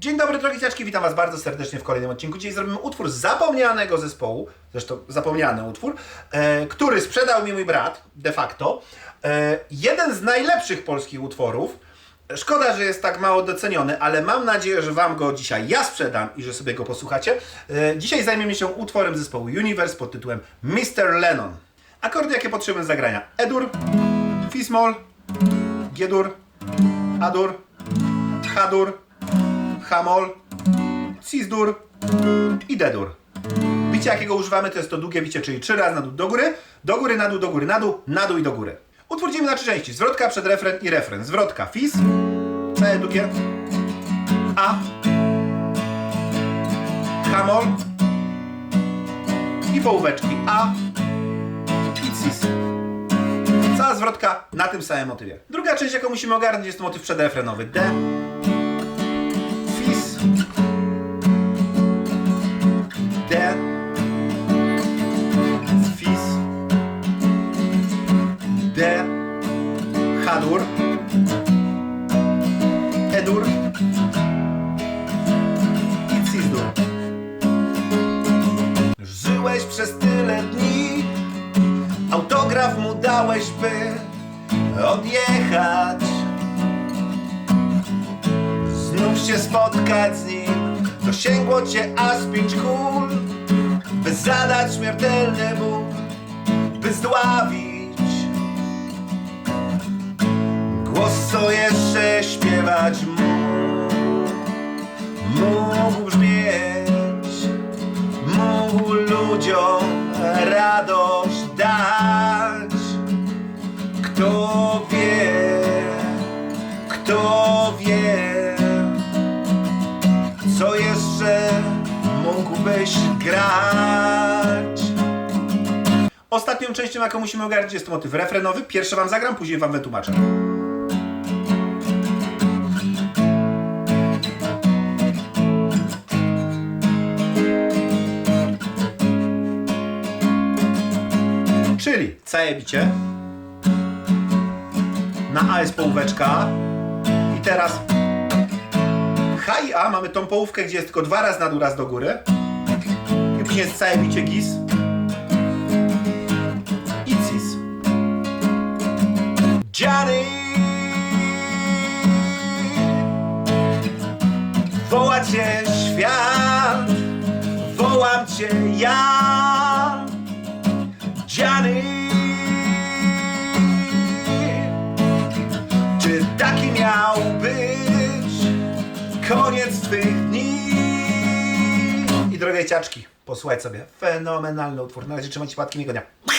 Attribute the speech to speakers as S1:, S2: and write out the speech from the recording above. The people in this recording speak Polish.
S1: Dzień dobry drogie ciaczki, witam Was bardzo serdecznie w kolejnym odcinku. Dzisiaj zrobimy utwór zapomnianego zespołu, zresztą zapomniany utwór, e, który sprzedał mi mój brat, de facto. E, jeden z najlepszych polskich utworów. Szkoda, że jest tak mało doceniony, ale mam nadzieję, że Wam go dzisiaj ja sprzedam i że sobie go posłuchacie. E, dzisiaj zajmiemy się utworem zespołu Universe pod tytułem Mr. Lennon. Akordy, jakie potrzebujemy do zagrania. E-dur, Fismol, G-dur, A-dur, Hamol, Cis-dur i D-dur. Bicie jakiego używamy to jest to długie bicie, czyli trzy razy na dół do góry, do góry, na dół, do góry, na dół, na dół i do góry. Utwór na trzy części. Zwrotka, przedrefren i refren. Zwrotka, fis, całe długie, A, Hamol i połóweczki A i Cis. Cała zwrotka na tym samym motywie. Druga część, jaką musimy ogarnąć, jest motyw przedrefrenowy. D, Fis, D, Fis, D, H-dur, E-dur. I Cis-dur. Żyłeś przez tyle dni, autograf mu dałeś, by odjechać. Znów się spotkać z nim. Dosięgło cię aż pięć kul By zadać śmiertelny ból By zdławić. Głos co jeszcze śpiewać mógł Mógł brzmieć Mógł ludziom radość dać. Kto wie kto wie, mógłbyś grać. Ostatnią częścią, jaką musimy ogarnąć, jest motyw refrenowy. Pierwszy wam zagram, później wam wytłumaczę. Czyli całe bicie. Na A jest połóweczka. I teraz H i A mamy tą połówkę, gdzie jest tylko dwa razy na dół, raz do góry. Później jest całe bicie gis. I cis. Johnny! Woła cię świat, wołam cię ja. Johnny! Czy taki miał być koniec twych dni? Drogie ciaczki, posłuchaj sobie. Fenomenalny utwór. Na razie trzymajcie płatki, miłego dnia.